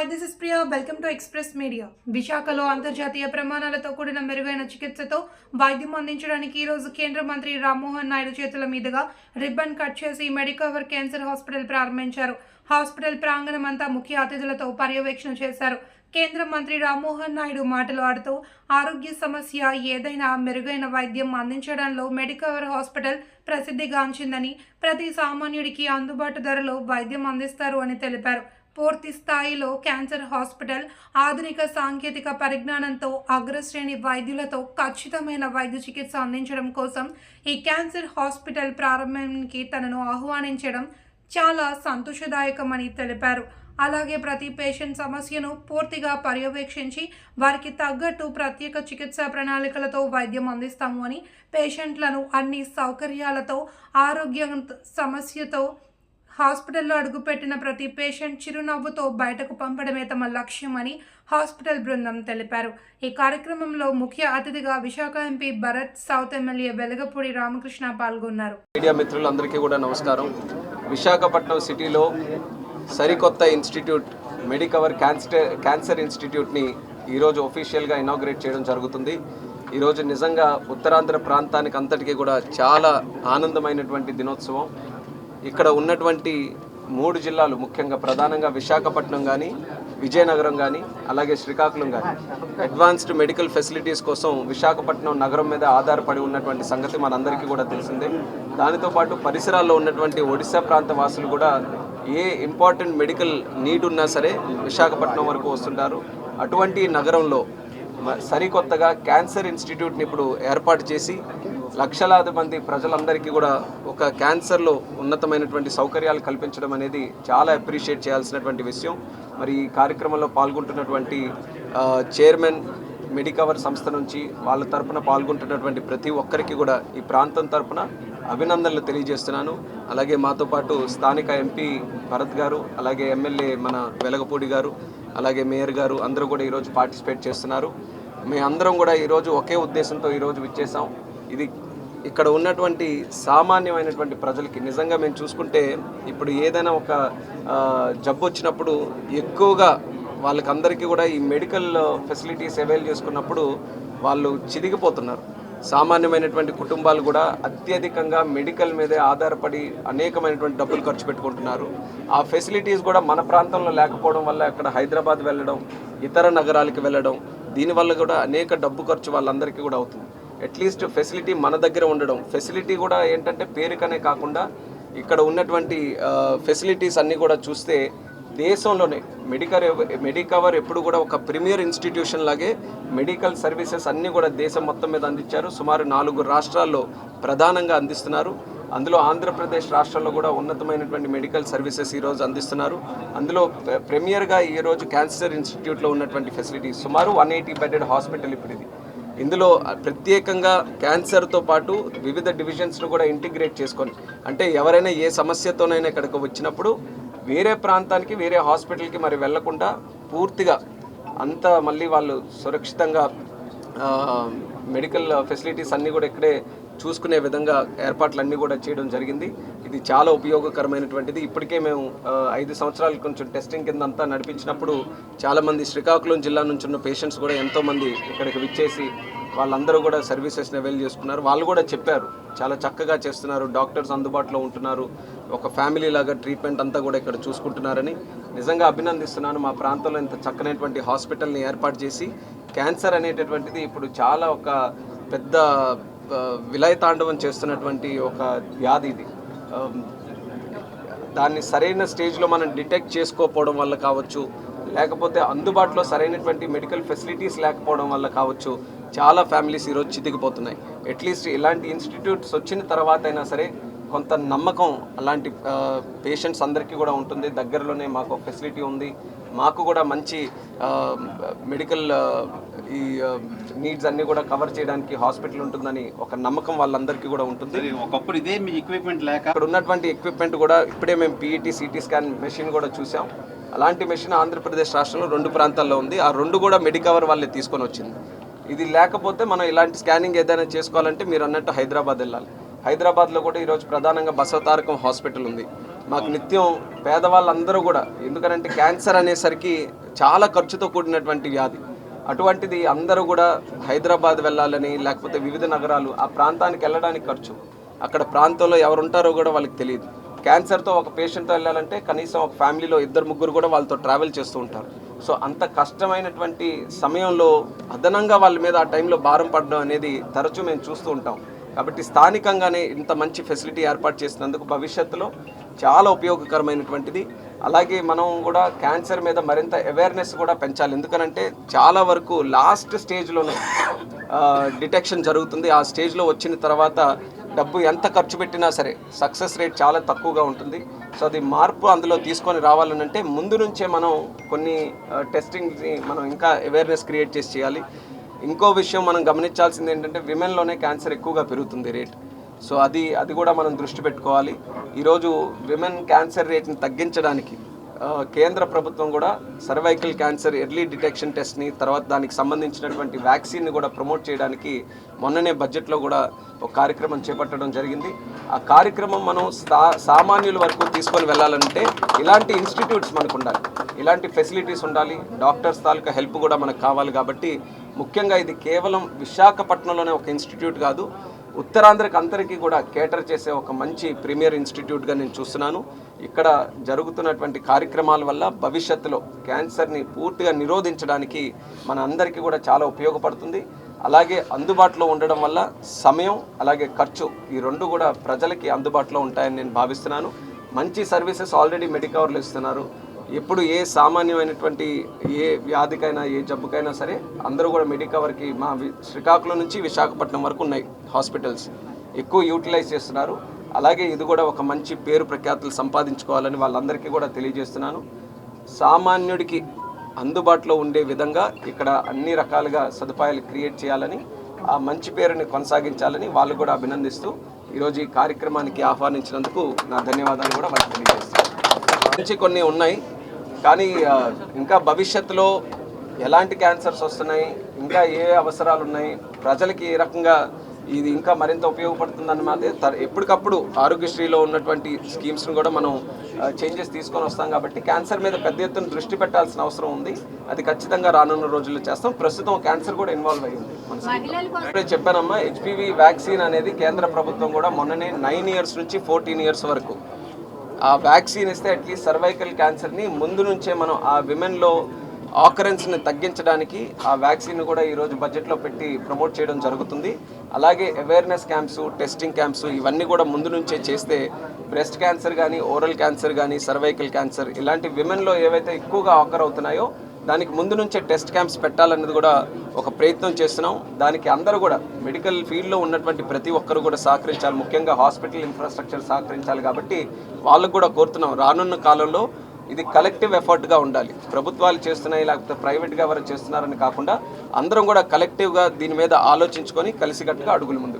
Hi this is Priya welcome to Express Media విశాఖలో అంతర్జాతీయ ప్రమాణాలతో కూడిన మెరుగైన చికిత్సతో వైద్యం అందించడానికి ఈరోజు కేంద్ర మంత్రి రామ్మోహన్ నాయుడు చేతుల మీదుగా రిబ్బన్ కట్ చేసి మెడికవర్ క్యాన్సర్ హాస్పిటల్ ప్రారంభించారు. హాస్పిటల్ ప్రాంగణం అంతా ముఖ్య అతిథులతో పర్యవేక్షణ చేశారు. కేంద్ర మంత్రి రామ్మోహన్ నాయుడు మాట్లాడుతూ ఆరోగ్య సమస్య ఏదైనా మెరుగైన వైద్యం అందించడంలో మెడికవర్ హాస్పిటల్ ప్రసిద్ధిగాంచిందని ప్రతి సామాన్యుడికి అందుబాటు ధరలో వైద్యం అందిస్తారు అని తెలిపారు. పూర్తి స్థాయిలో క్యాన్సర్ హాస్పిటల్ ఆధునిక సాంకేతిక పరిజ్ఞానంతో అగ్రశ్రేణి వైద్యులతో ఖచ్చితమైన వైద్య చికిత్స అందించడం కోసం ఈ క్యాన్సర్ హాస్పిటల్ ప్రారంభానికి తనను ఆహ్వానించడం చాలా సంతోషదాయకమని తెలిపారు. అలాగే ప్రతి పేషెంట్ సమస్యను పూర్తిగా పర్యవేక్షించి వారికి తగ్గట్టు ప్రత్యేక చికిత్సా ప్రణాళికలతో వైద్యం అందిస్తాము అని పేషెంట్లను అన్ని సౌకర్యాలతో ఆరోగ్య సమస్యతో హాస్పిటల్లో అడుగుపెట్టిన ప్రతి పేషెంట్ చిరునవ్వుతో బయటకు పంపడమే తమ లక్ష్యమని హాస్పిటల్ బృందం తెలిపారు. ఈ కార్యక్రమంలో ముఖ్య అతిథిగా Visakha MP Bharat south MLA Velagapudi Ramakrishna పాల్గొన్నారు. మీడియా మిత్రులందరికీ కూడా నమస్కారం. విశాఖపట్నం సిటీలో సరికొత్త ఇన్స్టిట్యూట్ మెడికవర్ క్యాన్సర్ క్యాన్సర్ ఇన్స్టిట్యూట్ని ఈరోజు ఒఫీషియల్గా ఇనాగ్రేట్ చేయడం జరుగుతుంది. ఈరోజు నిజంగా ఉత్తరాంధ్ర ప్రాంతానికి అంతటికీ కూడా చాలా ఆనందమైనటువంటి దినోత్సవం. ఇక్కడ ఉన్నటువంటి మూడు జిల్లాలు ముఖ్యంగా ప్రధానంగా విశాఖపట్నం కానీ విజయనగరం కానీ అలాగే శ్రీకాకుళం కానీ అడ్వాన్స్డ్ మెడికల్ ఫెసిలిటీస్ కోసం విశాఖపట్నం నగరం మీద ఆధారపడి ఉన్నటువంటి సంగతి మనందరికీ కూడా తెలిసిందే. దానితో పాటు పరిసరాల్లో ఉన్నటువంటి ఒడిశా ప్రాంత వాసులు కూడా ఏ ఇంపార్టెంట్ మెడికల్ నీడ్ ఉన్నా సరే విశాఖపట్నం వరకు వస్తుంటారు. అటువంటి నగరంలో సరికొత్తగా క్యాన్సర్ ఇన్స్టిట్యూట్ని ఇప్పుడు ఏర్పాటు చేసి లక్షలాది మంది ప్రజలందరికీ కూడా ఒక క్యాన్సర్లో ఉన్నతమైనటువంటి సౌకర్యాలు కల్పించడం అనేది చాలా అప్రిషియేట్ చేయాల్సినటువంటి విషయం. మరి ఈ కార్యక్రమంలో పాల్గొంటున్నటువంటి చైర్మన్ మెడికవర్ సంస్థ నుంచి వాళ్ళ తరపున పాల్గొంటున్నటువంటి ప్రతి ఒక్కరికి కూడా ఈ ప్రాంతం తరపున అభినందనలు తెలియజేస్తున్నాను. అలాగే మాతో పాటు స్థానిక ఎంపీ భరత్ గారు అలాగే ఎమ్మెల్యే మన వెలగపూడి గారు అలాగే మేయర్ గారు అందరూ కూడా ఈరోజు పార్టిసిపేట్ చేస్తున్నారు. మేము అందరం కూడా ఈరోజు ఒకే ఉద్దేశంతో ఈరోజు విచ్చేసాం ఇది ఇక్కడ ఉన్నటువంటి సామాన్యమైనటువంటి ప్రజలకి నిజంగా మేము చూసుకుంటే ఇప్పుడు ఏదైనా ఒక జబ్బు వచ్చినప్పుడు ఎక్కువగా వాళ్ళకందరికీ కూడా ఈ మెడికల్ ఫెసిలిటీస్ అవైల్ చేసుకున్నప్పుడు వాళ్ళు చిరిగిపోతున్నారు సామాన్యమైనటువంటి కుటుంబాలు కూడా అత్యధికంగా మెడికల్ మీదే ఆధారపడి అనేకమైనటువంటి డబ్బులు ఖర్చు పెట్టుకుంటున్నారు. ఆ ఫెసిలిటీస్ కూడా మన ప్రాంతంలో లేకపోవడం వల్ల అక్కడ హైదరాబాద్ వెళ్ళడం ఇతర నగరాలకు వెళ్ళడం దీనివల్ల కూడా అనేక డబ్బు ఖర్చు వాళ్ళందరికీ కూడా అవుతుంది. అట్లీస్ట్ ఫెసిలిటీ మన దగ్గర ఉండడం. ఫెసిలిటీ కూడా ఏంటంటే పేరుకనే కాకుండా ఇక్కడ ఉన్నటువంటి ఫెసిలిటీస్ అన్నీ కూడా చూస్తే దేశంలోనే మెడికల్ మెడికవర్ ఎప్పుడు కూడా ఒక ప్రీమియర్ ఇన్స్టిట్యూషన్ లాగే మెడికల్ సర్వీసెస్ అన్నీ కూడా దేశం మొత్తం మీద అందించారు. సుమారు నాలుగు రాష్ట్రాల్లో ప్రధానంగా అందిస్తున్నారు. అందులో ఆంధ్రప్రదేశ్ రాష్ట్రంలో కూడా ఉన్నతమైనటువంటి మెడికల్ సర్వీసెస్ ఈరోజు అందిస్తున్నారు. అందులో ప్రీమియర్గా ఈరోజు క్యాన్సర్ ఇన్స్టిట్యూట్లో ఉన్నటువంటి ఫెసిలిటీస్ సుమారు వన్ ఎయిటీ బెడెడ్ హాస్పిటల్ ఇప్పుడు ఇది. ఇందులో ప్రత్యేకంగా క్యాన్సర్తో పాటు వివిధ డివిజన్స్ను కూడా ఇంటిగ్రేట్ చేసుకొని అంటే ఎవరైనా ఏ సమస్యతోనైనా ఇక్కడికి వచ్చినప్పుడు వేరే ప్రాంతానికి వేరే హాస్పిటల్కి మరి వెళ్ళకుండా పూర్తిగా అంత మళ్ళీ వాళ్ళు సురక్షితంగా మెడికల్ ఫెసిలిటీస్ అన్నీ కూడా ఇక్కడే చూసుకునే విధంగా ఏర్పాట్లన్నీ కూడా చేయడం జరిగింది. ఇది చాలా ఉపయోగకరమైనటువంటిది. ఇప్పటికే మేము ఐదు సంవత్సరాలు కొంచెం టెస్టింగ్ కింద అంతా నడిపించినప్పుడు చాలామంది శ్రీకాకుళం జిల్లా నుంచి ఉన్న పేషెంట్స్ కూడా ఎంతోమంది ఇక్కడికి విచ్చేసి వాళ్ళందరూ కూడా సర్వీసెస్ని అవైల్ చేసుకున్నారు. వాళ్ళు కూడా చెప్పారు చాలా చక్కగా చేస్తున్నారు. డాక్టర్స్ అందుబాటులో ఉంటున్నారు. ఒక ఫ్యామిలీ లాగా ట్రీట్మెంట్ అంతా కూడా ఇక్కడ చూసుకుంటున్నారని నిజంగా అభినందిస్తున్నాను. మా ప్రాంతంలో ఇంత చక్కనైనటువంటి హాస్పిటల్ని ఏర్పాటు చేసి క్యాన్సర్ అనేటటువంటిది ఇప్పుడు చాలా ఒక పెద్ద విలయతాండవం చేస్తున్నటువంటి ఒక వ్యాధి ఇది. దాన్ని సరైన స్టేజ్లో మనం డిటెక్ట్ చేసుకోకపోవడం వల్ల కావచ్చు లేకపోతే అందుబాటులో సరైనటువంటి మెడికల్ ఫెసిలిటీస్ లేకపోవడం వల్ల కావచ్చు చాలా ఫ్యామిలీస్ ఈరోజు చితికిపోతున్నాయి. అట్లీస్ట్ ఇలాంటి ఇన్స్టిట్యూట్స్ వచ్చిన తర్వాత అయినా సరే కొంత నమ్మకం అలాంటి పేషెంట్స్ అందరికీ కూడా ఉంటుంది. దగ్గరలోనే మాకు ఫెసిలిటీ ఉంది. మాకు కూడా మంచి మెడికల్ ఈ నీడ్స్ అన్నీ కూడా కవర్ చేయడానికి హాస్పిటల్ ఉంటుందని ఒక నమ్మకం వాళ్ళందరికీ కూడా ఉంటుంది. ఒకప్పుడు ఇదే మీ ఎక్విప్మెంట్ లేక? అక్కడ ఉన్నటువంటి ఎక్విప్మెంట్ కూడా ఇప్పుడే మేము పీఈటీ సిటీ స్కాన్ మెషిన్ కూడా చూసాం. అలాంటి మెషిన్ ఆంధ్రప్రదేశ్ రాష్ట్రంలో రెండు ప్రాంతాల్లో ఉంది. ఆ రెండు కూడా మెడికవర్ వాళ్ళే తీసుకొని వచ్చింది. ఇది లేకపోతే మనం ఇలాంటి స్కానింగ్ ఏదైనా చేసుకోవాలంటే మీరు అన్నట్టు హైదరాబాద్ వెళ్ళాలి. హైదరాబాద్లో కూడా ఈరోజు ప్రధానంగా బసవతారకం హాస్పిటల్ ఉంది. మాకు నిత్యం పేదవాళ్ళందరూ కూడా ఎందుకంటే క్యాన్సర్ అనేసరికి చాలా ఖర్చుతో కూడినటువంటి వ్యాధి. అటువంటిది అందరూ కూడా హైదరాబాద్ వెళ్ళాలని లేకపోతే వివిధ నగరాలు ఆ ప్రాంతానికి వెళ్ళడానికి ఖర్చు. అక్కడ ప్రాంతంలో ఎవరు ఉంటారో కూడా వాళ్ళకి తెలియదు. క్యాన్సర్తో ఒక పేషెంట్తో వెళ్ళాలంటే కనీసం ఒక ఫ్యామిలీలో ఇద్దరు ముగ్గురు కూడా వాళ్ళతో ట్రావెల్ చేస్తూ ఉంటారు. సో అంత కష్టమైనటువంటి సమయంలో అదనంగా వాళ్ళ మీద ఆ టైంలో భారం పడడం అనేది తరచూ మేము చూస్తూ ఉంటాం. కాబట్టి స్థానికంగానే ఇంత మంచి ఫెసిలిటీ ఏర్పాటు చేసినందుకు భవిష్యత్తులో చాలా ఉపయోగకరమైనటువంటిది. అలాగే మనం కూడా క్యాన్సర్ మీద మరింత అవేర్నెస్ కూడా పెంచాలి. ఎందుకనంటే చాలా వరకు లాస్ట్ స్టేజ్లోనే డిటెక్షన్ జరుగుతుంది. ఆ స్టేజ్లో వచ్చిన తర్వాత డబ్బు ఎంత ఖర్చు పెట్టినా సరే సక్సెస్ రేట్ చాలా తక్కువగా ఉంటుంది. సో అది మార్పు అందులో తీసుకొని రావాలనంటే ముందు నుంచే మనం కొన్ని టెస్టింగ్ని మనం ఇంకా అవేర్నెస్ క్రియేట్ చేసి చేయాలి. ఇంకో విషయం మనం గమనించాల్సింది ఏంటంటే విమెన్లోనే క్యాన్సర్ ఎక్కువగా పెరుగుతుంది రేట్ సో అది అది కూడా మనం దృష్టి పెట్టుకోవాలి. ఈరోజు విమెన్ క్యాన్సర్ రేట్ని తగ్గించడానికి కేంద్ర ప్రభుత్వం కూడా సర్వైకల్ క్యాన్సర్ ఎర్లీ డిటెక్షన్ టెస్ట్ని తర్వాత దానికి సంబంధించినటువంటి వ్యాక్సిన్ని కూడా ప్రమోట్ చేయడానికి మొన్ననే బడ్జెట్లో కూడా ఒక కార్యక్రమం చేపట్టడం జరిగింది. ఆ కార్యక్రమం మనం సా సామాన్యుల వరకు తీసుకొని వెళ్ళాలంటే ఇలాంటి ఇన్స్టిట్యూట్స్ మనకు ఉండాలి. ఇలాంటి ఫెసిలిటీస్ ఉండాలి. డాక్టర్స్ తాలూకా హెల్ప్ కూడా మనకు కావాలి కాబట్టి ముఖ్యంగా ఇది కేవలం విశాఖపట్నంలోనే ఒక ఇన్స్టిట్యూట్ కాదు ఉత్తరాంధ్రకి అందరికీ కూడా కేటర్ చేసే ఒక మంచి ప్రీమియర్ ఇన్స్టిట్యూట్గా నేను చూస్తున్నాను. ఇక్కడ జరుగుతున్నటువంటి కార్యక్రమాల వల్ల భవిష్యత్తులో క్యాన్సర్ని పూర్తిగా నిరోధించడానికి మన అందరికీ కూడా చాలా ఉపయోగపడుతుంది. అలాగే అందుబాటులో ఉండడం వల్ల సమయం అలాగే ఖర్చు ఈ రెండు కూడా ప్రజలకి అందుబాటులో ఉంటాయని నేను భావిస్తున్నాను. మంచి సర్వీసెస్ ఆల్రెడీ మెడికవర్లు ఇస్తున్నారు. ఎప్పుడు ఏ సామాన్యమైనటువంటి ఏ వ్యాధికైనా ఏ జబ్బుకైనా సరే అందరూ కూడా మెడికవర్కి మా శ్రీకాకుళం నుంచి విశాఖపట్నం వరకు ఉన్నాయి హాస్పిటల్స్. ఎక్కువ యూటిలైజ్ చేస్తున్నారు. అలాగే ఇది కూడా ఒక మంచి పేరు ప్రఖ్యాతులు సంపాదించుకోవాలని వాళ్ళందరికీ కూడా తెలియజేస్తున్నాను. సామాన్యుడికి అందుబాటులో ఉండే విధంగా ఇక్కడ అన్ని రకాలుగా సదుపాయాలు క్రియేట్ చేయాలని ఆ మంచి పేరుని కొనసాగించాలని వాళ్ళు కూడా అభినందిస్తూ ఈరోజు ఈ కార్యక్రమానికి ఆహ్వానించినందుకు నా ధన్యవాదాలు కూడా వాళ్ళకి తెలియజేస్తాను మంచి కొన్ని ఉన్నాయి. కానీ ఇంకా భవిష్యత్తులో ఎలాంటి క్యాన్సర్స్ వస్తున్నాయి ఇంకా ఏ అవసరాలు ఉన్నాయి ప్రజలకి ఏ రకంగా ఇది ఇంకా మరింత ఉపయోగపడుతుందని మాదే త- ఎప్పటికప్పుడు ఆరోగ్యశ్రీలో ఉన్నటువంటి స్కీమ్స్ను కూడా మనం చేంజెస్ తీసుకొని వస్తాం కాబట్టి క్యాన్సర్ మీద పెద్ద ఎత్తున దృష్టి పెట్టాల్సిన అవసరం ఉంది అది ఖచ్చితంగా రానున్న రోజుల్లో చేస్తాం ప్రస్తుతం క్యాన్సర్ కూడా ఇన్వాల్వ్ అయ్యింది. ఇప్పుడే చెప్పానమ్మా హెచ్పివి వ్యాక్సిన్ అనేది కేంద్ర ప్రభుత్వం కూడా మొన్ననే నైన్ ఇయర్స్ నుంచి ఫోర్టీన్ ఇయర్స్ వరకు ఆ వ్యాక్సిన్ ఇస్తే అట్లీస్ట్ సర్వైకల్ క్యాన్సర్ని ముందు నుంచే మనం ఆ విమెన్లో ఆకరెన్స్ని తగ్గించడానికి ఆ వ్యాక్సిన్ కూడా ఈరోజు బడ్జెట్లో పెట్టి ప్రమోట్ చేయడం జరుగుతుంది. అలాగే అవేర్నెస్ క్యాంప్స్ టెస్టింగ్ క్యాంప్స్ ఇవన్నీ కూడా ముందు నుంచే చేస్తే బ్రెస్ట్ క్యాన్సర్ కానీ ఓరల్ క్యాన్సర్ కానీ సర్వైకల్ క్యాన్సర్ ఇలాంటి విమెన్లో ఏవైతే ఎక్కువగా ఆకర్ అవుతున్నాయో దానికి ముందు నుంచే టెస్ట్ క్యాంప్స్ పెట్టాలన్నది కూడా ఒక ప్రయత్నం చేస్తున్నాం. దానికి అందరూ కూడా మెడికల్ ఫీల్డ్లో ఉన్నటువంటి ప్రతి ఒక్కరు కూడా సహకరించాలి. ముఖ్యంగా హాస్పిటల్ ఇన్ఫ్రాస్ట్రక్చర్ సహకరించాలి కాబట్టి వాళ్ళకు కూడా కోరుతున్నాం రానున్న కాలంలో ఇది కలెక్టివ్ ఎఫర్ట్గా ఉండాలి. ప్రభుత్వాలు చేస్తున్నాయి లేకపోతే ప్రైవేట్గా ఎవరు చేస్తున్నారని కాకుండా అందరం కూడా కలెక్టివ్గా దీని మీద ఆలోచించుకొని కలిసికట్టుగా అడుగులు ముందు